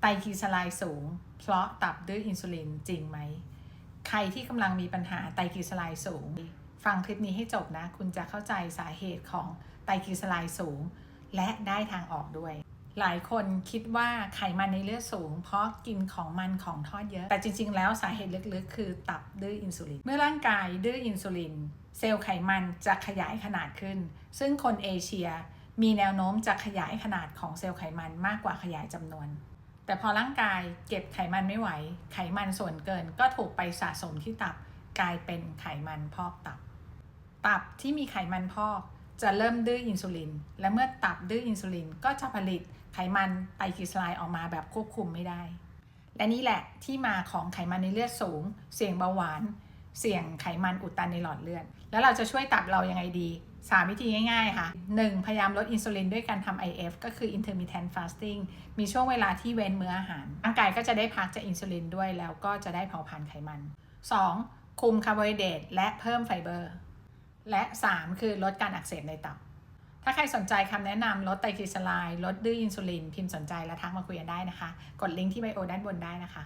ไตรกลีเซอไรด์สูง เพราะตับดื้ออินซูลินจริงไหม ใครที่กำลังมีปัญหาไตรกลีเซอไรด์สูง ฟังคลิปนี้ให้จบนะ คุณจะเข้าใจสาเหตุของไตรกลีเซอไรด์สูง และได้ทางออกด้วย หลายคนคิดว่าไขมันในเลือดสูง เพราะกินของมันของทอดเยอะ แต่จริง ๆ แล้วสาเหตุลึกๆ คือตับดื้ออินซูลิน เมื่อร่างกายดื้ออินซูลิน เซลล์ไขมันจะขยายขนาดขึ้น ซึ่งคนเอเชียมีแนวโน้มจะขยายขนาดของเซลล์ไขมันมากกว่าขยายจำนวน แต่พอร่างกายเก็บไขมันไม่ไหว ไขมันส่วนเกินก็ถูกไปสะสมที่ตับกลายเป็นไขมันพอกตับ ตับที่มีไขมันพอกจะเริ่มดื้ออินซูลิน และเมื่อตับดื้ออินซูลินก็จะผลิตไขมันไตรกลีเซอไรด์ออกมาแบบควบคุมไม่ได้ และนี่แหละที่มาของไขมันในเลือดสูง เสี่ยงเบาหวาน เสี่ยงไขมันอุดตันในหลอดเลือด แล้วเราจะช่วยตับเรายังไงดี 3 วิธีง่ายๆ ค่ะ 1. พยายามลดอินซูลินด้วยการทำ IF ก็คือ intermittent fasting มีช่วงเวลาที่เว้นมื้ออาหาร ร่างกายก็จะได้พักจากอินซูลินด้วย แล้วก็จะได้เผาผลาญไขมัน 2. คุมคาร์โบไฮเดรตและเพิ่มไฟเบอร์ และ 3 คือลดการอักเสบในตับ ถ้าใครสนใจคำแนะนำลดไตรกลีเซอไรด์ลดดื้ออินซูลิน พิมพ์สนใจและทักมาคุยกันได้นะคะ กดลิงก์ที่ไบโอด้านบนได้นะคะ